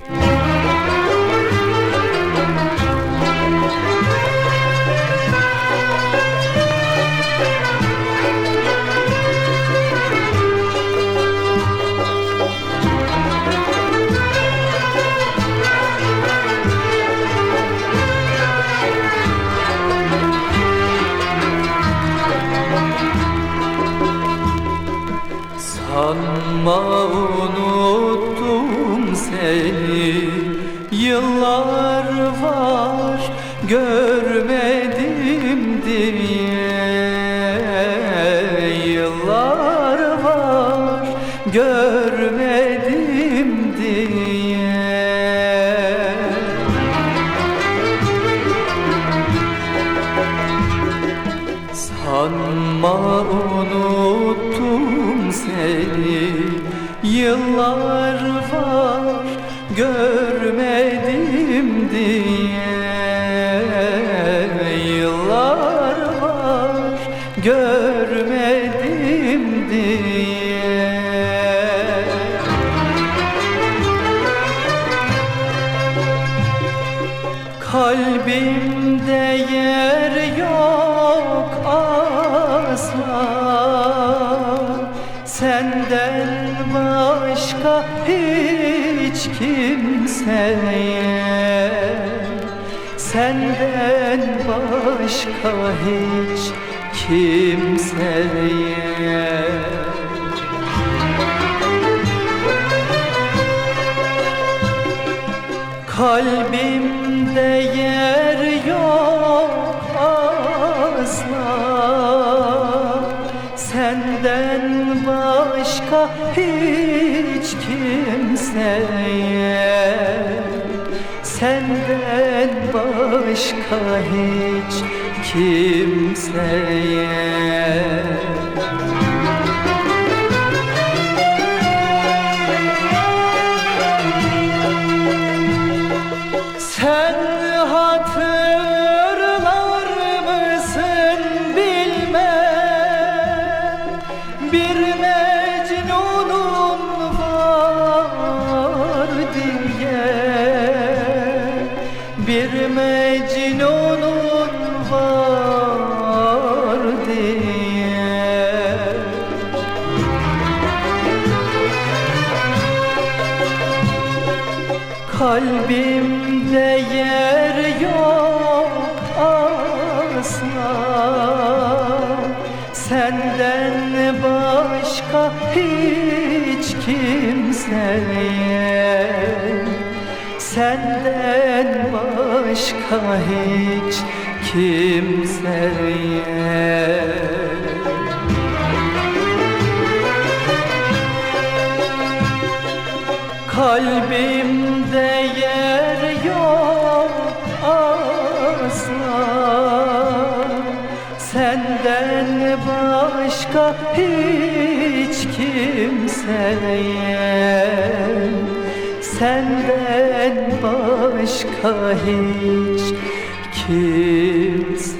Bye. Sanma unuttum seni. Yıllar var görmedim diye. Yıllar var görmedim diye. Sanma unuttum Yıllar var görmedim diye. Yıllar var görmedim diye. Kalbimde yer yok Senden başka hiç kimseye. Senden başka hiç kimseye. Kalbimde hiç kimseye. Senden başka hiç kimseye. Bir Mecnun'un Bir Mecnun'un var diye. Kalbimde yer yok asla. Senden başka hiç kimseye. Senden başka hiç kimseye. Kalbimde yer yok asla. Senden başka hiç kimseye. Senden başka hiç kimseye